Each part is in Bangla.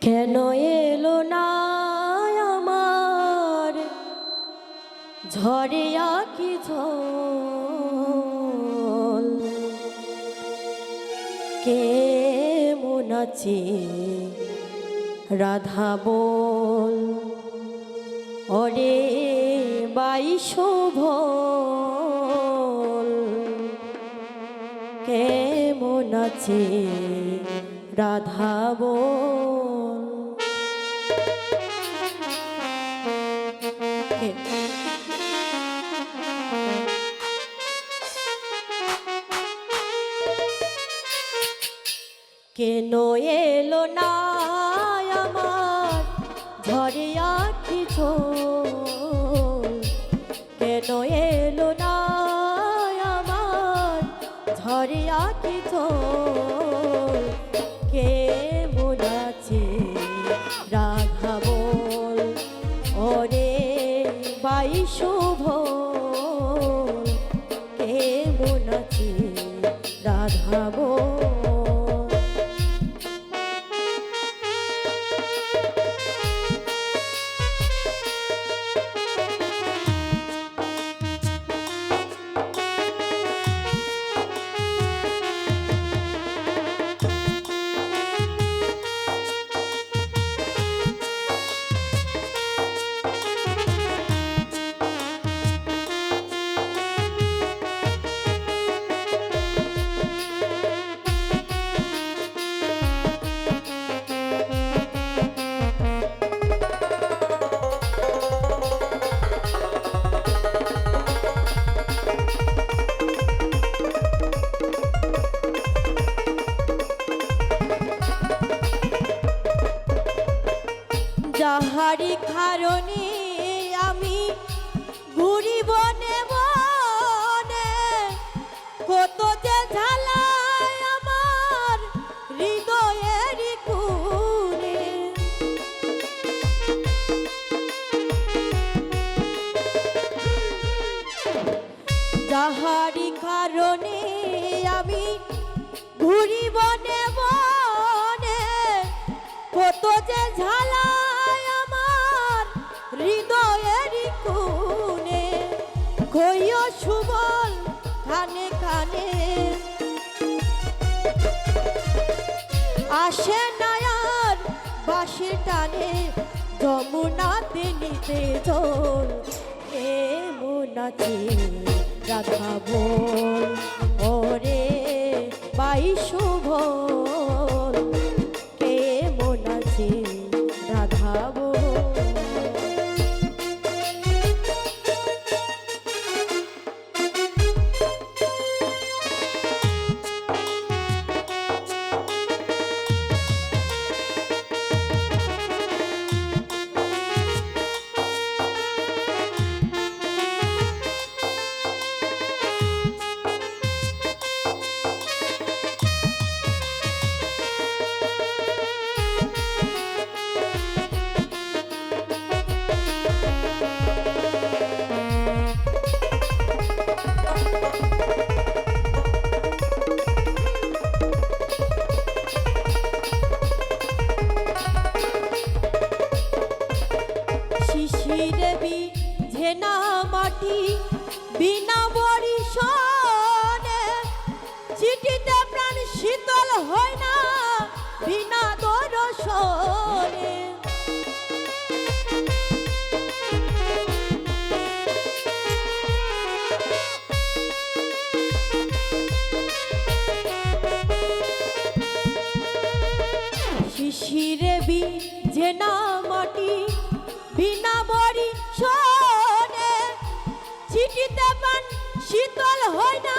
কেন এলো না আমার? ঝরে আকি ঝল কে মন আছে? রাধা বল। ওরে বাইশোভল কেমন আছে রাধা বল কে? কেন এলো না আমার ঝরে ঝোল? কেন এলো না আমার ঝরে আখি রাধা যাহারি কারণে আমি ঘুরি বনে বনে কত যে ঝালায় আমার হৃদয়ের কোণে, কইও সুবল কানে কানে। আসে নায়ার বাসে টানে, যমুনাতে নিতে জল এমন আছে। রাধা বল। ওরে বাইশু ভোল শীতল হয় না বিনা দর্শনে। শিশিরে ঝেনা মাটি, বিনা বরি শোনে চিঠিতে পান, শীতল হয় না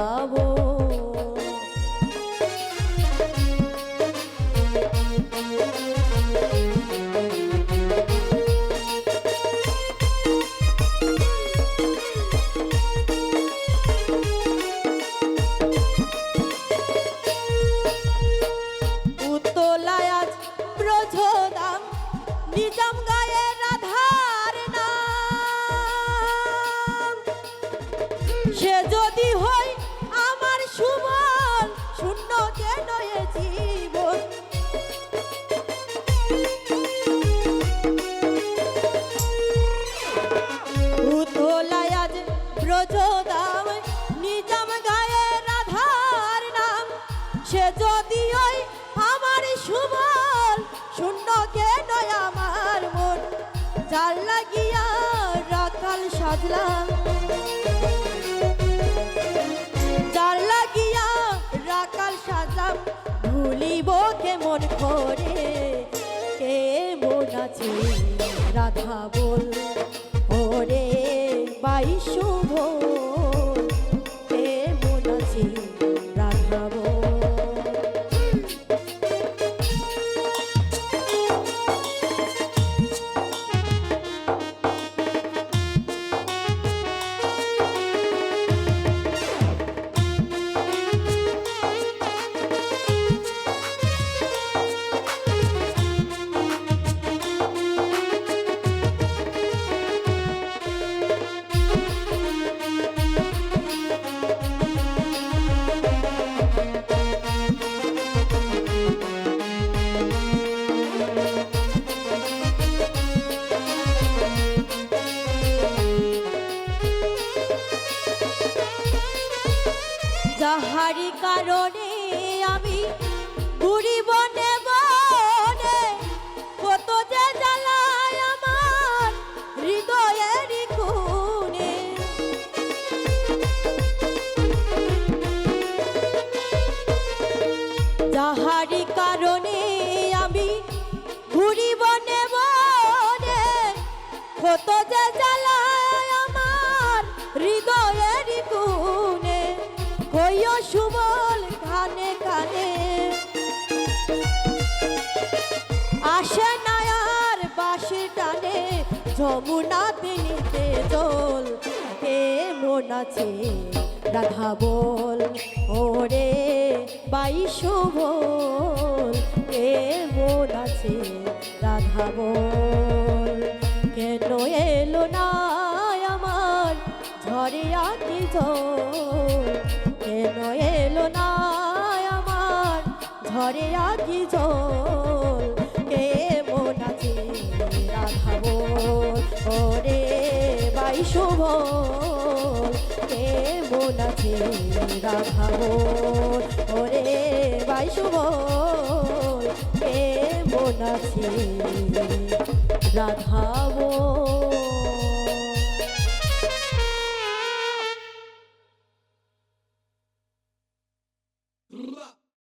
রাধা যার লাগিয়া রাখাল সাজলাম। যার লাগিয়া রাখাল সাজলাম। ভুলিব কেমন করে? কেমন আছে? রাধা বল, ওরে, বাই শুভ যাহারি কারণে আমি বুড়ি বনে যমুনাতে নিতে জল কে মন আছে রাধা বল। ওরে বাই শুভল কে মন আছে রাধা বল? কেন এলো না আমার ঝরে আকি জল? কেন এলো না আমার ঝরে আকি জল? শুভ কেমন আছে রাধা ওরে বাই শুভ কেমন আছে রাধা